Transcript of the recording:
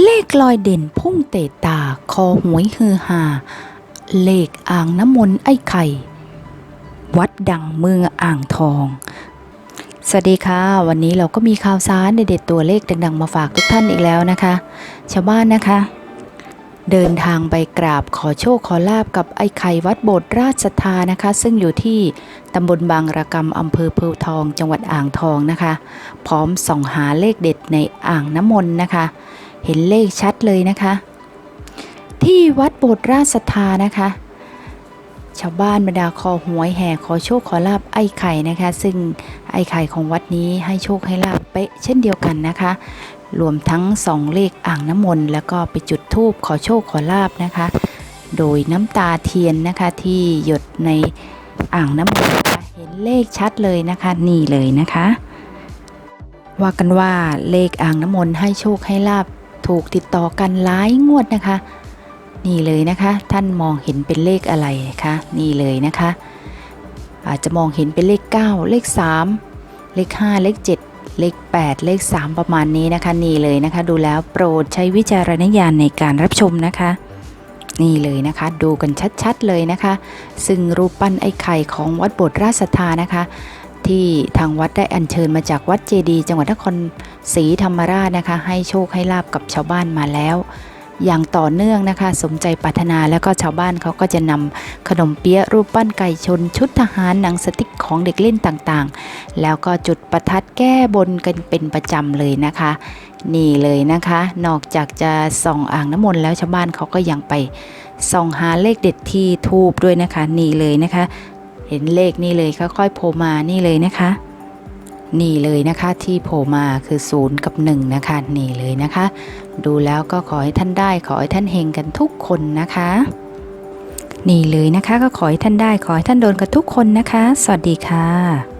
เลขลอยเด่นพุ่งเตะตา คอหวยฮือฮาเลขอ่างน้ำมนต์ไอ้ไข่ วัดดังเมืองอ่างทอง สวัสดีค่ะ วันนี้เราก็มีข่าวสารเด็ดๆตัวเลขดังๆมาฝากทุกท่านอีกแล้วนะคะ ชาวบ้านนะคะ เดินทางไปกราบขอโชคขอลาบกับไอ้ไข่วัดโบสถ์ราชศรัทธานะคะ ซึ่งอยู่ที่ตำบลบางระกำอำเภอโพธิ์ทอง จังหวัดอ่างทองนะคะ พร้อมส่องหาเลขเด็ดในอ่างน้ำมนต์นะคะ เห็นเลขชัดเลยนะคะ ที่วัดโบสถ์ราชศรัทธานะคะ ชาวบ้านบรรดาคอหวยแห่ขอโชคขอลาบไอ้ไข่นะคะ ซึ่งไอ้ไข่ของวัดนี้ให้โชคให้ลาบเป๊ะเช่นเดียวกันนะคะ รวมทั้งสองเลขอ่างน้ำมนต์แล้วก็ไปจุดธูปขอโชคขอลาบนะคะ โดยน้ำตาเทียนนะคะที่หยดในอ่างน้ำมนต์เห็นเลขชัดเลยนะคะ นี่เลยนะคะว่ากันว่าเลขอ่างน้ำมนต์ให้โชคให้ลาบ ถูกติดต่อกันหลายงวดนะคะ นี่เลยนะคะ ท่านมองเห็นเป็นเลขอะไรคะนี่เลยนะคะ อาจจะมองเห็นเป็นเลข 9 เลข 3 เลข 5 เลข 7 เลข 8 เลข 3 ประมาณนี้นะคะ นี่เลยนะคะ ดูแล้วโปรดใช้วิจารณญาณในการรับชมนะคะนี่เลยนะคะดูกันชัดๆเลยนะคะ ซึ่งรูปปั้นไอ้ไข่ของวัดโบสถ์ราชศรัทธานะคะ ที่ทางวัดได้อัญเชิญมาจากวัดเจดี จังหวัดนคร ศรีธรรมราชนะคะ ให้โชคให้ลาบกับชาวบ้านมาแล้ว อย่างต่อเนื่องนะคะ สมใจปรารถนาแล้วก็ชาวบ้านเขาก็จะนำขนมเปี๊ยะรูปปั้นไก่ชน ชุดทหารหนังสติ๊กของเด็กเล่นต่างๆ แล้วก็จุดประทัดแก้บนกันเป็นประจำเลยนะคะ นี่เลยนะคะ นอกจากจะส่องอ่างน้ำมนต์แล้วชาวบ้านเขาก็ยังไปส่องหาเลขเด็ดที่ทูบด้วยนะคะ นี่เลยนะคะ เห็นเลขนี่เลยค่อยๆโผล่มานี่เลยนะคะ นี่เลยนะคะที่โผล่มาคือ0กับ1นะคะนี่เลยนะคะ ดูแล้วก็ขอให้ท่านได้ขอให้ท่านเฮงกันทุกคนนะคะ นี่เลยนะคะก็ขอให้ท่านได้ขอให้ท่านโดนกันทุกคนนะคะ สวัสดีค่ะ